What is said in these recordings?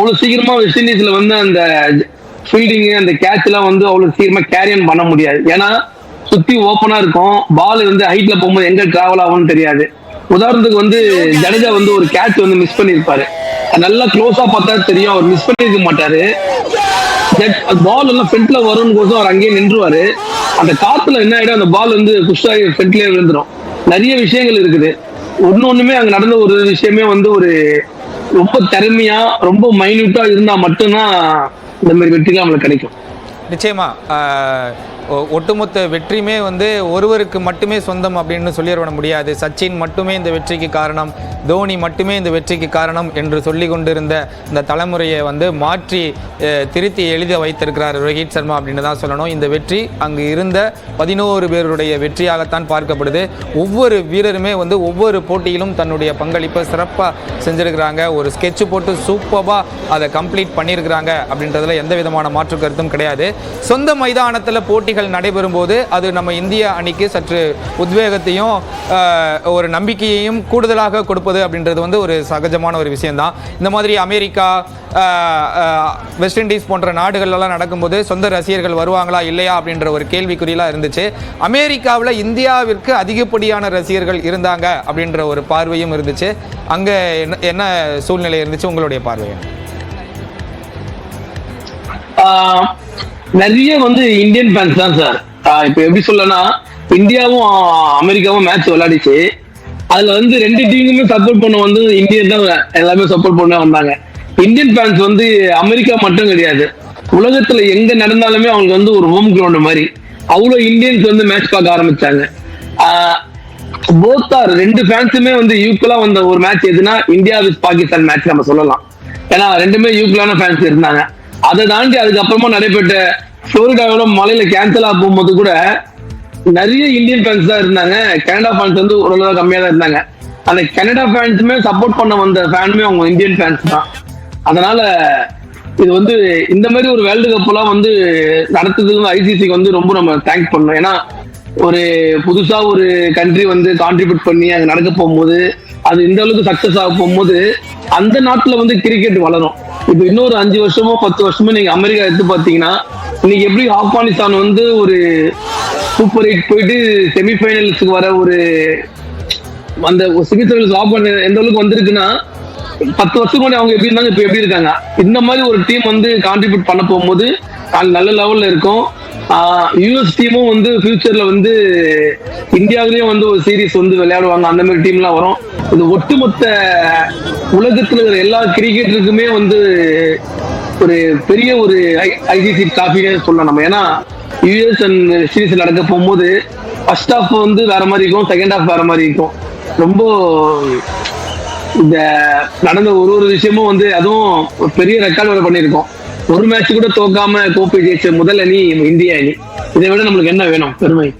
அவ்வளவு சீக்கிரமா வெஸ்ட் இண்டீஸ்ல வந்து அந்த ஃபீல்டிங் அந்த கேட்ச் எல்லாம் வந்து அவ்வளவு சீக்கிரமா கேரியன் பண்ண முடியாது. ஏன்னா சுத்தி ஓப்பனா இருக்கும். பால் வந்து ஹைட்ல போகும்போது எங்க டிராவல் ஆகும்னு தெரியாது. உதாரணத்துக்கு வந்து ஜடேஜா வந்து ஒரு கேட்ச் வந்து மிஸ் பண்ணிருப்பாரு நல்லா க்ளோஸா பார்த்தா தெரியும். அவர் மிஸ் பண்ணிருக்க மாட்டாரு. பால் எல்லாம் ஃப்ரண்ட்ல வரும்னு கோசம் அவர் அங்கேயே நின்றுவாரு. அந்த காத்துல என்ன ஆயிடும்? அந்த பால் வந்து குஷ்டாகி ஃப்ரண்ட்லயே விழுந்துரும். நிறைய விஷயங்கள் இருக்குது. ஒன்னு ஒண்ணுமே அங்க நடந்த ஒரு விஷயமே வந்து ஒரு ரொம்ப திறமையா ரொம்ப மைன்யூட்டா இருந்தா மட்டும்தான் இந்த மாதிரி வெற்றிகள் நம்மளுக்கு கிடைக்கும். நிச்சயமா. ஆஹ், ஒட்டுமொத்த வெற்றியுமே வந்து ஒருவருக்கு மட்டுமே சொந்தம் அப்படின்னு சொல்லிட முடியாது. சச்சின் மட்டுமே இந்த வெற்றிக்கு காரணம் தோனி மட்டுமே இந்த வெற்றிக்கு காரணம் என்று சொல்லி கொண்டிருந்த இந்த தலைமுறையை வந்து மாற்றி திருத்தி எழுத வைத்திருக்கிறார் ரோஹித் சர்மா அப்படின்னு தான் சொல்லணும். இந்த வெற்றி அங்கு இருந்த பதினோரு பேருடைய வெற்றியாகத்தான் பார்க்கப்படுது. ஒவ்வொரு வீரருமே வந்து ஒவ்வொரு போட்டியிலும் தன்னுடைய பங்களிப்பை சிறப்பாக செஞ்சுருக்கிறாங்க. ஒரு ஸ்கெட்ச் போட்டு சூப்பராக அதை கம்ப்ளீட் பண்ணியிருக்கிறாங்க அப்படின்றதுல எந்த விதமான மாற்று கருத்தும் கிடையாது. சொந்த மைதானத்தில் போட்டிகள் நடைபெறும் போது அது நம்ம இந்திய அணிக்கு சற்று உத்வேகத்தையும் ஒரு நம்பிக்கையையும் கூடுதலாக கொடுப்பது அப்படின்றது வந்து ஒரு சகஜமான ஒரு விஷயம்தான். இந்த மாதிரி அமெரிக்கா ஆஹ், வெஸ்ட் இண்டீஸ் போன்ற நாடுகள்லாம் நடக்கும்போது சொந்த ரசிகர்கள் வருவாங்களா இல்லையா அப்படின்ற ஒரு கேள்விக்குறியெல்லாம் இருந்துச்சு. அமெரிக்காவில் இந்தியாவிற்கு அதிகப்படியான ரசிகர்கள் இருந்தாங்க அப்படின்ற ஒரு பார்வையும் இருந்துச்சு. அங்கே என்ன என்ன சூழ்நிலை இருந்துச்சு? உங்களுடைய பார்வை ஆஹ் நிறைய வந்து இந்தியன் ஃபேன்ஸ் தான் சார் இப்போ எப்படி சொல்லனா இந்தியாவும் அமெரிக்காவும் மேட்ச் விளையாடிச்சு. அதுல வந்து ரெண்டு டீமுமே சப்போர்ட் பண்ண வந்து இந்தியன் தான் எல்லாமே சப்போர்ட் பண்ண வந்தாங்க. இந்தியன் ஃபேன்ஸ் வந்து அமெரிக்கா மட்டும் கிடையாது. உலகத்துல எங்க நடந்தாலுமே அவங்களுக்கு வந்து ஒரு ஹோம் கிரவுண்ட் மாதிரி. அவ்வளவு இந்தியன்ஸ் வந்து மேட்ச் பார்க்க ஆரம்பிச்சாங்க. போத்தார் ரெண்டு ஃபேன்ஸுமே வந்து ஈக்குவலா வந்த ஒரு மேட்ச் எதுனா இந்தியா வித் பாகிஸ்தான் மேட்ச் நம்ம சொல்லலாம். ஏன்னா ரெண்டுமே ஈக்குவலான ஃபேன்ஸ் இருந்தாங்க. அதை தாண்டி அதுக்கப்புறமா நடைபெற்ற புளோரிடாவோட மலையில கேன்சல் ஆக போகும்போது கூட நிறைய இந்தியன் ஃபேன்ஸ் தான் இருந்தாங்க. கனடா ஃபேன்ஸ் வந்து ஓரளவு கம்மியா தான் இருந்தாங்க. அந்த கனடா ஃபேன்ஸுமே சப்போர்ட் பண்ண வந்த ஃபேனுமே அவங்க இந்தியன் ஃபேன்ஸ் தான். அதனால இது வந்து இந்த மாதிரி ஒரு வேர்ல்டு கப் எல்லாம் வந்து நடத்துறதுக்கு ஐசிசிக்கு வந்து ரொம்ப நம்ம தேங்க் பண்ணணும். ஏன்னா ஒரு புதுசா ஒரு கண்ட்ரி வந்து கான்ட்ரிபியூட் பண்ணி அங்க நடக்க போகும்போது அது இந்த அளவுக்கு சக்சஸ் ஆக போகும்போது அந்த நாட்டுல வந்து கிரிக்கெட் வளரும். இப்போ இன்னொரு அஞ்சு வருஷமோ பத்து வருஷமோ நீங்க அமெரிக்கா எடுத்து பாத்தீங்கன்னா இன்னைக்கு எப்படி ஆப்கானிஸ்தான் வந்து ஒரு சூப்பர் எயிட் போயிட்டு செமிஃபைனல்ஸ்க்கு வர ஒரு அந்த செமிஃபைனல்ஸ் ஆப்கான் பண்ண எந்த அளவுக்கு வந்திருக்குன்னா பத்து வருஷம் கூட அவங்க எப்படி இருந்தாங்க இப்ப எப்படி இருக்காங்க? இந்த மாதிரி ஒரு டீம் வந்து கான்ட்ரிபியூட் பண்ண போகும்போது நல்ல லெவல்ல இருக்கும். யூஎஸ் டீமும் வந்து ஃபியூச்சர்ல வந்து இந்தியாவிலயும் வந்து ஒரு சீரீஸ் வந்து விளையாடுவாங்க. அந்த மாதிரி டீம்லாம் வரும். இது ஒட்டுமொத்த உலகத்துல இருக்கிற எல்லா கிரிக்கெட்டருக்குமே வந்து ஒரு பெரிய ஒரு ஐசிசி காஃபினே சொல்லலாம் நம்ம. ஏன்னா யூஎஸ் அண்ட் சீரீஸ் நடக்க போகும்போது ஃபர்ஸ்ட் ஹாஃப் வந்து வேற மாதிரி இருக்கும் செகண்ட் ஹாஃப் வேற மாதிரி இருக்கும். ரொம்ப இந்த நடந்த ஒரு ஒரு விஷயமும் வந்து அதுவும் ஒரு பெரிய ரெக்கார்ட் வேலை பண்ணியிருக்கோம். ஒரு மேட்ச் கூட தோக்காம கோப்பை ஜெயிச்ச முதல் அணி இந்திய அணி. இதை விட நம்மளுக்கு என்ன வேணும்? பெருமை.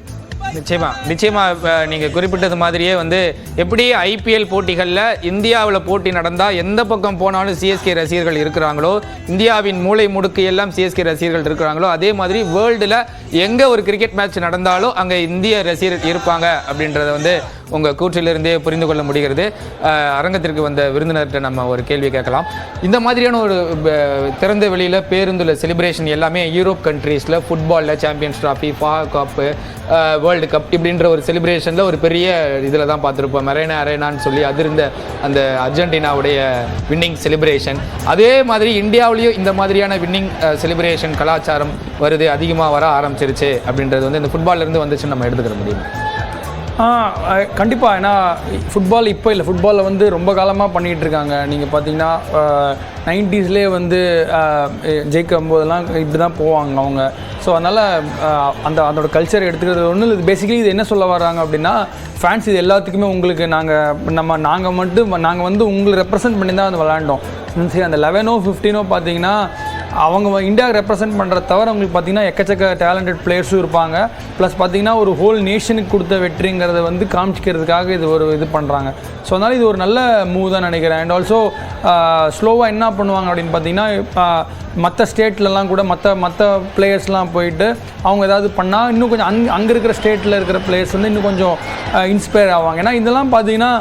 நிச்சயமா. நிச்சயமா நீங்க குறிப்பிட்டது மாதிரியே வந்து எப்படி ஐபிஎல் போட்டிகளில் இந்தியாவில் போட்டி நடந்தால் எந்த பக்கம் போனாலும் சிஎஸ்கே ரசிகர்கள் இருக்கிறாங்களோ இந்தியாவின் மூளை முடுக்கு எல்லாம் சிஎஸ்கே ரசிகர்கள் இருக்கிறாங்களோ அதே மாதிரி வேர்ல்டில் எங்கே ஒரு கிரிக்கெட் மேட்ச் நடந்தாலும் அங்கே இந்திய ரசிகர் இருப்பாங்க அப்படின்றத வந்து உங்கள் கூற்றிலிருந்தே புரிந்து கொள்ள முடிகிறது. அரங்கத்திற்கு வந்த விருந்தினர்கிட்ட நம்ம ஒரு கேள்வி கேட்கலாம். இந்த மாதிரியான ஒரு திறந்த வெளியில் பேருந்துல செலிப்ரேஷன் எல்லாமே யூரோப் கண்ட்ரீஸில் ஃபுட்பாலில் champions trophy FA cup world cup இப்படின்ற ஒரு செலிப்ரேஷனில் ஒரு பெரிய இதில் தான் பார்த்துருப்போம். மெரேனா அரேனான்னு சொல்லி அது இருந்த அந்த அர்ஜென்டினாவுடைய வின்னிங் செலிப்ரேஷன் அதே மாதிரி இந்தியாவிலையும் இந்த மாதிரியான வின்னிங் செலிப்ரேஷன் கலாச்சாரம் வருது அதிகமாக வர ஆரம்பிச்சிருச்சு அப்படின்றது வந்து இந்த ஃபுட்பால்ல இருந்து வந்துச்சுன்னு நம்ம எடுத்துக்கிற முடியும். கண்டிப்பாக ஏன்னா ஃபுட்பால் இப்போ இல்லை. ஃபுட்பாலில் வந்து ரொம்ப காலமாக பண்ணிகிட்டு இருக்காங்க. நீங்கள் பார்த்தீங்கன்னா நைன்டிஸ்லேயே வந்து ஜெயிக்கும் போதெல்லாம் இப்படி தான் போவாங்க அவங்க. ஸோ அதனால் அந்த அதோட கல்ச்சர் எடுத்துக்கிறது ஒன்றும் இல்லை. பேசிக்கலி இது என்ன சொல்ல வராங்க அப்படின்னா ஃபேன்ஸ் இது எல்லாத்துக்குமே உங்களுக்கு நாங்கள் நம்ம நாங்கள் மட்டும் நாங்கள் வந்து உங்களை ரெப்ரசன்ட் பண்ணி தான் வந்து விளாண்டோம் சரி அந்த லெவனோ ஃபிஃப்டீனோ பார்த்தீங்கன்னா அவங்க இந்தியாவை ரெப்ரசென்ட் பண்ணுற தவிர உங்களுக்கு பார்த்தீங்கன்னா எக்கச்சக்க டேலண்டட் பிளேயர்ஸும் இருப்பாங்க. ப்ளஸ் பார்த்திங்கன்னா ஒரு ஹோல் நேஷனுக்கு கொடுத்த வெற்றிங்கிறத வந்து காமிச்சிக்கிறதுக்காக இது ஒரு இது பண்ணுறாங்க ஸோ அதனால் இது ஒரு நல்ல மூவ் தான் நினைக்கிறேன். அண்ட் ஆல்சோ ஸ்லோவாக என்ன பண்ணுவாங்க அப்படின்னு பார்த்தீங்கன்னா மற்ற ஸ்டேட்லலாம் கூட மற்ற மற்ற பிளேயர்ஸ்லாம் போயிட்டு அவங்க ஏதாவது பண்ணால் இன்னும் கொஞ்சம் அங் அங்கே இருக்கிற ஸ்டேட்டில் இருக்கிற பிளேயர்ஸ் வந்து இன்னும் கொஞ்சம் இன்ஸ்பயர் ஆவாங்க. ஏன்னா இதெல்லாம் பார்த்தீங்கன்னா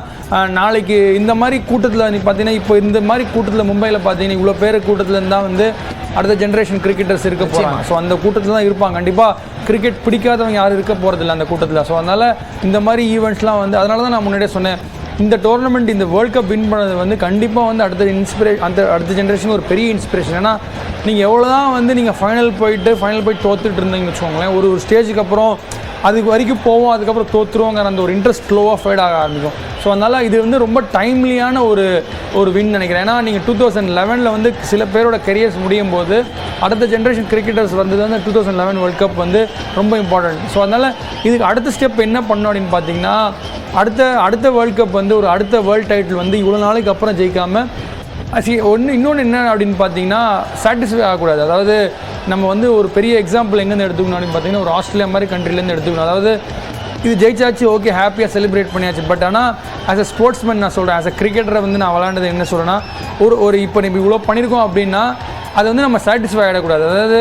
நாளைக்கு இந்த மாதிரி கூட்டத்தில் நீ பார்த்தீங்கன்னா இப்போ இந்த மாதிரி கூட்டத்தில் மும்பையில் பார்த்தீங்கன்னா இவ்வளோ பேர் கூட்டத்தில் இருந்தால் வந்து அடுத்த ஜென்ரேஷன் கிரிக்கெட்டர்ஸ் இருக்க போகிறாங்க ஸோ அந்த கூட்டத்தில் தான் இருப்பாங்க. கண்டிப்பாக கிரிக்கெட் பிடிக்காதவங்க யாரும் இருக்க போகிறதில்ல அந்த கூட்டத்தில். ஸோ அதனால் இந்த மாதிரி ஈவெண்ட்ஸ்லாம் வந்து அதனால தான் நான் முன்னாடியே சொன்னேன். இந்த டோர்னமெண்ட் இந்த வேர்ல்ட் கப் வின் பண்ணது வந்து கண்டிப்பாக வந்து அடுத்த இன்ஸ்பிரே அந்த அடுத்த ஜென்ரேஷன் ஒரு பெரிய இன்ஸ்பிரேஷன் ஏன்னா நீங்கள் எவ்வளோ தான் வந்து நீங்கள் ஃபைனல் போயிட்டு ஃபைனல் போய் தோத்துட்டு இருந்தீங்கன்னு வச்சுக்கோங்களேன் ஒரு ஒரு ஸ்டேஜுக்கு அப்புறம் அதுக்கு வரைக்கும் போவோம் அதுக்கப்புறம் தோற்றுருவோங்கிற அந்த ஒரு இன்ட்ரெஸ்ட் ஸ்லோவாக ஃபேட் ஆக ஆரம்பிக்கும். ஸோ அதனால் இது வந்து ரொம்ப டைம்லியான ஒரு ஒரு வின் நினைக்கிறேன். ஏன்னா நீங்கள் டூ தௌசண்ட் லெவனில் வந்து சில பேரோட கரியர்ஸ் முடியும் போது அடுத்த ஜென்ரேஷன் கிரிக்கெட்டர்ஸ் வந்தது வந்து two thousand eleven world cup வந்து ரொம்ப இம்பார்ட்டன்ட் ஸோ அதனால் இதுக்கு அடுத்த ஸ்டெப் என்ன பண்ணோம் அப்படின்னு பார்த்தீங்கன்னா அடுத்த அடுத்த வேர்ல்ட் கப் வந்து ஒரு அடுத்த வேர்ல்ட் டைட்டில் வந்து இவ்வளோ நாளைக்கு அப்புறம் ஜெயிக்காமல் சி ஒன்று இன்னொன்று என்ன அப்படின்னு பார்த்தீங்கன்னா சாட்டிஸ்ஃபை ஆகக்கூடாது. அதாவது நம்ம வந்து ஒரு பெரிய எக்ஸாம்பிள் எங்கேருந்து எடுத்துக்கணும் அப்படின்னு பார்த்தீங்கன்னா ஒரு ஆஸ்திரேலியா மாதிரி கண்ட்ரிலேருந்து எடுத்துக்கணும். அதாவது இது ஜெயிச்சாச்சு ஓகே ஹாப்பியாக செலிப்ரேட் பண்ணியாச்சு. பட் ஆனால் ஆஸ் அ ஸ்போர்ட்ஸ்மேன் நான் சொல்கிறேன் ஆஸ் அ கிரிக்கெட்டரை வந்து நான் விளாண்டது என்ன சொல்கிறேன்னா ஒரு ஒரு இப்போ நம்ம இவ்வளோ பண்ணியிருக்கோம் அப்படின்னா அது வந்து நம்ம சாட்டிஸ்ஃபை ஆகிடக்கூடாது அதாவது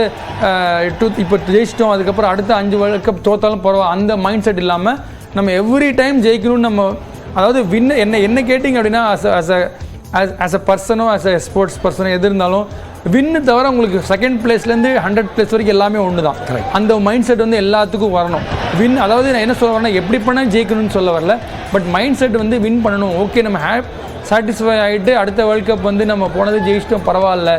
டூ இப்போ ஜெயிச்சிட்டோம் அதுக்கப்புறம் அடுத்த அஞ்சு வேர்ல்ட் கப் தோத்தாலும் பரவாயில்ல அந்த மைண்ட் செட் இல்லாமல் நம்ம எவ்ரி டைம் ஜெயிக்கணும்னு நம்ம அதாவது வின் என்ன என்ன கேட்டிங்க அப்படின்னா as as a as as a பர்சனோ as a sports பர்சனோ எது இருந்தாலும் வின்னு தவிர உங்களுக்கு செகண்ட் பிளேஸ்லேருந்து ஹண்ட்ரட் பிளேஸ் வரைக்கும் எல்லாமே ஒன்று தான் அந்த மைண்ட் செட் வந்து எல்லாத்துக்கும் வரணும். வின் அதாவது நான் என்ன சொல்ல வரேன்னா எப்படி பண்ணால் ஜெயிக்கணும்னு சொல்ல வரல. பட் மைண்ட் செட் வந்து வின் பண்ணணும். ஓகே நம்ம ஹேப் சாட்டிஸ்ஃபை ஆகிட்டு அடுத்த வேர்ல்ட் கப் வந்து நம்ம போனது ஜெயிச்சிட்டோம் பரவாயில்ல.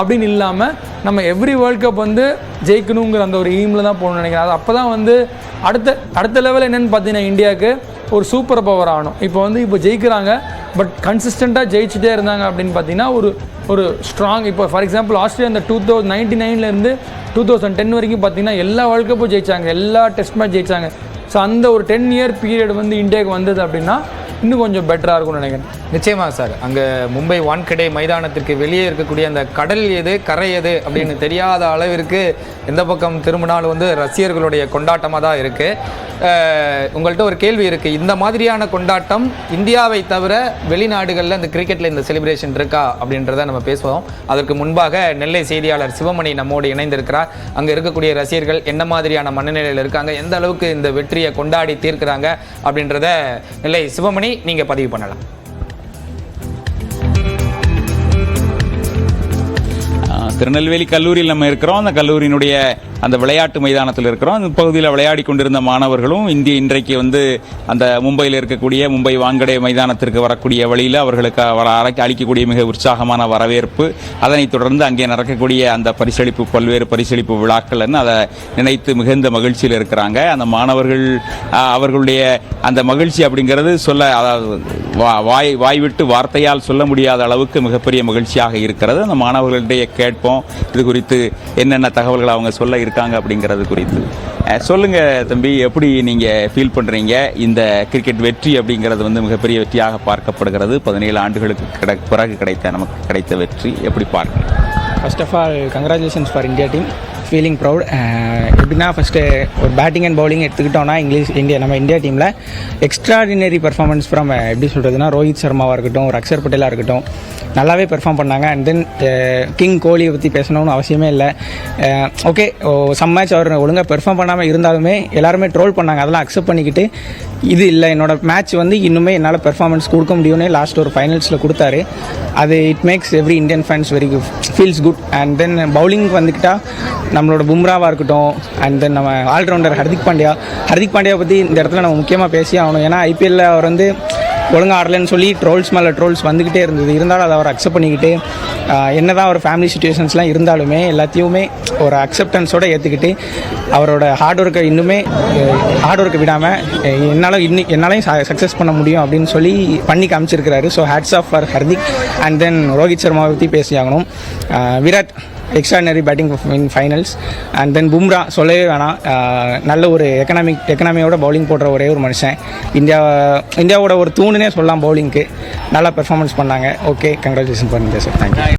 அப்படின்னு இல்லாமல் நம்ம எவ்ரி வேர்ல்ட் கப் வந்து ஜெயிக்கணுங்கிற அந்த ஒரு எய்மில் தான் போகணும்னு நினைக்கிறேன். அது அப்போ தான் வந்து அடுத்த அடுத்த லெவல் என்னென்னு பார்த்தீங்கன்னா இந்தியாவுக்கு ஒரு சூப்பர் பவர் ஆகணும். இப்போ வந்து இப்போ ஜெயிக்கிறாங்க பட் கன்சிஸ்டண்ட்டாக ஜெயிச்சுட்டே இருந்தாங்க அப்படின்னு பார்த்தீங்கன்னா ஒரு ஒரு ஸ்ட்ராங் இப்போ ஃபார் எக்ஸாம்பிள் ஆஸ்திரேலியா அந்த டூ தௌசண்ட் நைன்டி நைன்லேருந்து டூ தௌசண்ட் டென் வரைக்கும் பார்த்தீங்கன்னா எல்லா வேர்ல்ட் கப்பும் ஜெயிச்சாங்க எல்லா டெஸ்ட் மேட்ச் ஜெயிச்சாங்க. ஸோ அந்த ஒரு டென் இயர் பீரியட் வந்து இந்தியாவுக்கு வந்தது அப்படின்னா இன்னும் கொஞ்சம் பெட்டராக இருக்கும்னு நினைக்கிறேன். நிச்சயமாக சார். அங்கே மும்பை வான்கடே மைதானத்திற்கு வெளியே இருக்கக்கூடிய அந்த கடல் எது கரை எது அப்படின்னு தெரியாத அளவிற்கு எந்த பக்கம் திரும்பினாலும் வந்து ரசிகர்களுடைய கொண்டாட்டமாக தான் இருக்குது உங்கள்கிட்ட ஒரு கேள்வி இருக்குது இந்த மாதிரியான கொண்டாட்டம் இந்தியாவை தவிர வெளிநாடுகளில் இந்த கிரிக்கெட்டில் இந்த செலிப்ரேஷன் இருக்கா அப்படின்றத நம்ம பேசுவோம். அதற்கு முன்பாக நெல்லை செய்தியாளர் சிவமணி நம்மோடு இணைந்திருக்கிறார். அங்கே இருக்கக்கூடிய ரசிகர்கள் என்ன மாதிரியான மனநிலையில் இருக்காங்க எந்த அளவுக்கு இந்த வெற்றியை கொண்டாடி தீர்க்கிறாங்க அப்படின்றத நெல்லை சிவமணி நீங்கள் பதிவு பண்ணலாம். திருநெல்வேலி கல்லூரியில் நம்ம இருக்கிறோம். அந்த கல்லூரியினுடைய அந்த விளையாட்டு மைதானத்தில் இருக்கிறோம். அந்த பகுதியில் விளையாடி கொண்டிருந்த மாணவர்களும் இந்திய இன்றைக்கு வந்து அந்த மும்பையில் இருக்கக்கூடிய மும்பை வான்கடே மைதானத்திற்கு வரக்கூடிய வழியில் அவர்களுக்கு வர அளிக்கக்கூடிய மிக உற்சாகமான வரவேற்பு அதனைத் தொடர்ந்து அங்கே நடக்கக்கூடிய அந்த பரிசளிப்பு பல்வேறு பரிசளிப்பு விழாக்கள்னு அதை நினைத்து மிகுந்த மகிழ்ச்சியில் இருக்கிறாங்க. அந்த மாணவர்கள் அவர்களுடைய அந்த மகிழ்ச்சி அப்படிங்கிறது சொல்ல அதாவது வா- வாய் வாய் விட்டு வார்த்தையால் சொல்ல முடியாத அளவுக்கு மிகப்பெரிய மகிழ்ச்சியாக இருக்கிறது. அந்த மாணவர்களிடையே கேட்போம். இது குறித்து என்னென்ன தகவல்கள் அவங்க சொல்ல இருக்காங்க அப்படிங்கிறது குறித்து. சொல்லுங்கள் சொல்லுங்க தம்பி எப்படி நீங்க ஃபீல் பண்றீங்க? இந்த கிரிக்கெட் வெற்றி அப்படிங்கிறது வந்து மிகப்பெரிய வெற்றியாக பார்க்கப்படுகிறது. பதினேழு ஆண்டுகளுக்கு கிடை பிறகு கிடைத்த நமக்கு கிடைத்த வெற்றி. எப்படி பார்க்கணும் first of all congratulations for India team feeling proud uh, எப்படின்னா ஃபஸ்ட்டு ஒரு பேட்டிங் அண்ட் பவுலிங் எடுத்துக்கிட்டோம்னா இங்கிலீஷ் இந்தியா நம்ம இந்தியா டீமில் எக்ஸ்ட்ராடினரி பர்ஃபார்மன்ஸ் ஃப்ரம் எப்படி சொல்கிறதுனா ரோஹித் சர்மாவாக இருக்கட்டும் ஒரு அக்ஷர் பட்டேலாக இருக்கட்டும் நல்லாவே பெர்ஃபார்ம் பண்ணாங்க. அண்ட் தென் கிங் கோலியை பற்றி பேசணும்னு அவசியமே இல்லை. ஓகே சம் மேட்ச் அவர் ஒழுங்காக பெர்ஃபார்ம் பண்ணாமல் இருந்தாலுமே எல்லாருமே ட்ரோல் பண்ணாங்க. அதெல்லாம் அக்செப்ட் பண்ணிக்கிட்டு இது இல்லை. என்னோட மேட்ச் வந்து இன்னுமே என்னால் பெர்ஃபார்மன்ஸ் கொடுக்க முடியும்னே லாஸ்ட் ஒரு ஃபைனல்ஸில் கொடுத்தாரு. அது it makes every Indian fans very feels good and then bowling வந்துக்கிட்டால் நம்மளோட பும்ராவாக இருக்கட்டும் அண்ட் தென் நம்ம ஆல்ரவுண்டர் ஹர்திக் பாண்டியா. ஹர்திக் பாண்டியா பற்றி இந்த இடத்துல நம்ம முக்கியமாக பேசி ஆகணும். ஏன்னா ஐபிஎல்ல அவர் வந்து ஒழுங்கா ஆடலைன்னு சொல்லி ட்ரோல்ஸ் மேலே ட்ரோல்ஸ் வந்துக்கிட்டே இருந்தது. இருந்தாலும் அதை அவர் அக்செப்ட் பண்ணிக்கிட்டு என்ன தான் ஒரு ஃபேமிலி சுச்சுவேஷன்ஸ்லாம் இருந்தாலுமே எல்லாத்தையுமே ஒரு அக்செப்டன்ஸோடு ஏற்றுக்கிட்டு அவரோட ஹார்ட் ஒர்க்கை இன்னுமே ஹார்ட் ஒர்க்கை விடாமல் என்னால் இன்னும் என்னாலையும் சக்ஸஸ் பண்ண முடியும் அப்படின்னு சொல்லி பண்ணி காமிச்சிருக்கிறாரு. So hats off for Hardik and then Rohit சர்மாவை பற்றி பேசியாகணும் Virat extraordinary batting in finals and then Bumrah சொல்லவே வேணாம். நல்ல ஒரு எக்கனாமிக் எக்கனாமியோட பவுலிங் போடுற ஒரே ஒரு மனுஷன். இந்தியா இந்தியாவோட ஒரு தூணுனே சொல்லலாம் பவுலிங்க்கு நல்லா பெர்ஃபார்மன்ஸ் பண்ணாங்க. ஓகே கங்க்ராச்சுலேஷன் பண்ணுங்க சார் தேங்க்யூ